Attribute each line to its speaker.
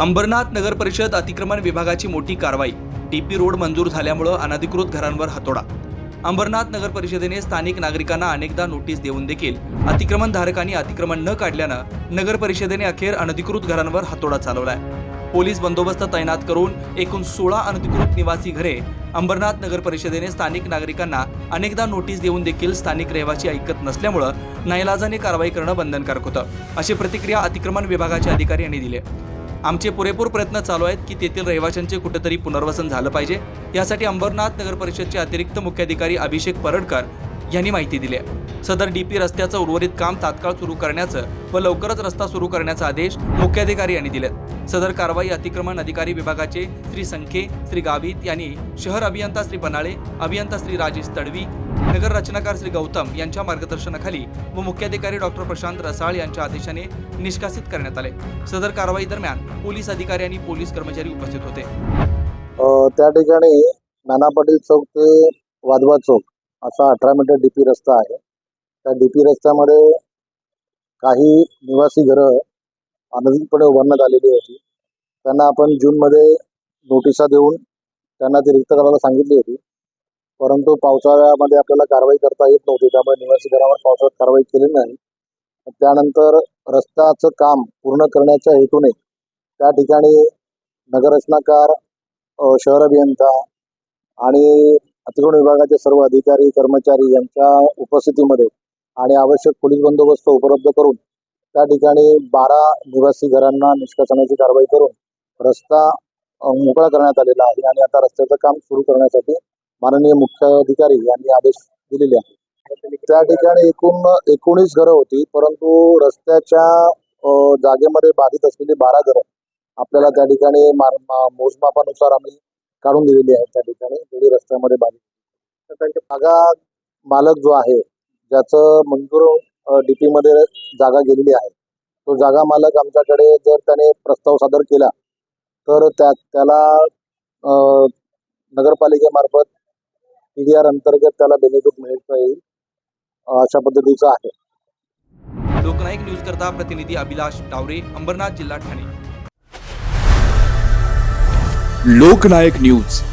Speaker 1: अंबरनाथ नगर परिषद अतिक्रमण विभागाची मोठी कारवाई. डीपी रोड मंजूर झाल्यामुळं अनधिकृत घरांवर हातोडा. अंबरनाथ नगर परिषदेने स्थानिक नागरिकांना अनेकदा नोटीस देऊन देखील अतिक्रमणधारकांनी अतिक्रमण न काढल्यानं नगर परिषदेने अखेर अनधिकृत घरांवर हातोडा चालवलाय. पोलीस बंदोबस्त तैनात करून एकूण सोळा अनधिकृत निवासी घरे अंबरनाथ नगर परिषदेने स्थानिक नागरिकांना अनेकदा नोटीस देऊन देखील स्थानिक रहिवासी ऐकत नसल्यामुळं नाईलाजाने कारवाई करणं बंधनकारक होतं. अशी प्रतिक्रिया अतिक्रमण विभागाचे अधिकारी यांनी दिली आमचे पुरेपूर प्रयत्न चालू आहेत की तेथील रहिवाशांचे कुठेतरी पुनर्वसन झालं पाहिजे. यासाठी अंबरनाथ नगर परिषदचे अतिरिक्त मुख्याधिकारी अभिषेक परडकर यांनी माहिती दिली आहे. सदर डीपी रस्त्याचं उर्वरित काम तात्काळ सुरू करण्याचं व लवकरच रस्ता सुरू करण्याचा आदेश मुख्याधिकारी यांनी दिले सदर कारवाई अतिक्रमण अधिकारी विभागाचे श्री संखे श्री गावित यांनी शहर अभियंता श्री बनाळे अभियंता श्री राजेश तडवी नगर रचनाकार श्री गौतम यांच्या मार्गदर्शनाखाली व मुख्याधिकारी डॉक्टर प्रशांत रसाळ यांच्या आदेशाने निष्कासित करण्यात आले. सदर कारवाई दरम्यान पोलीस अधिकारी आणि पोलीस कर्मचारी उपस्थित होते.
Speaker 2: त्या ठिकाणी नाना पाटील चौक ते वाधवा चौक असा अठरा मीटर डीपी रस्ता आहे. त्या डीपी रस्त्यामध्ये काही निवासी घरं अनधिकृतपणे उभारण्यात आलेली होती. त्यांना आपण जूनमध्ये नोटिसा देऊन त्यांना ते रिक्त करायला सांगितली होती. परंतु पावसाळ्यामध्ये आपल्याला कारवाई करता येत नव्हती. त्यामुळे निवासी घरावर पावसाळ्यात कारवाई केली नाही. त्यानंतर रस्त्याचं काम पूर्ण करण्याच्या हेतूने त्या ठिकाणी नगररचनाकार शहर अभियंता आणि अतिक्रमण विभागाचे सर्व अधिकारी कर्मचारी यांच्या उपस्थितीमध्ये आणि आवश्यक पोलीस बंदोबस्त उपलब्ध करून त्या ठिकाणी बारा निवासी घरांना निष्कासनाची कारवाई करून रस्ता मोकळा करण्यात आलेला आहे आणि आता रस्त्याचं काम सुरू करण्यासाठी माननीय मुख्याधिकारी यांनी आदेश दिलेले आहे त्या ठिकाणी एकूण एकोणीस घरं होती परंतु रस्त्याच्या जागेमध्ये बाधित असलेली बारा घरं आपल्याला त्या ठिकाणी मोजमापानुसार आम्ही काढून दिलेली आहे त्या ठिकाणी. दोन्ही रस्त्यामध्ये बाधित तर त्यांचे जागा मालक जो आहे ज्याचं मंजूर डीपी मध्ये जागा गेलेली आहे. तो जागा मालक आमच्याकडे जर त्याने प्रस्ताव सादर केला तर त्या त्याला नगरपालिकेमार्फत पी डी आर अंतर्गत त्याला बेनिफिट मिळता येईल अशा पद्धतीचं आहे.
Speaker 1: लोकनायक न्यूज करता प्रतिनिधी अभिलाष टावरे अंबरनाथ जिल्हा ठाणे.
Speaker 3: लोकनायक न्यूज.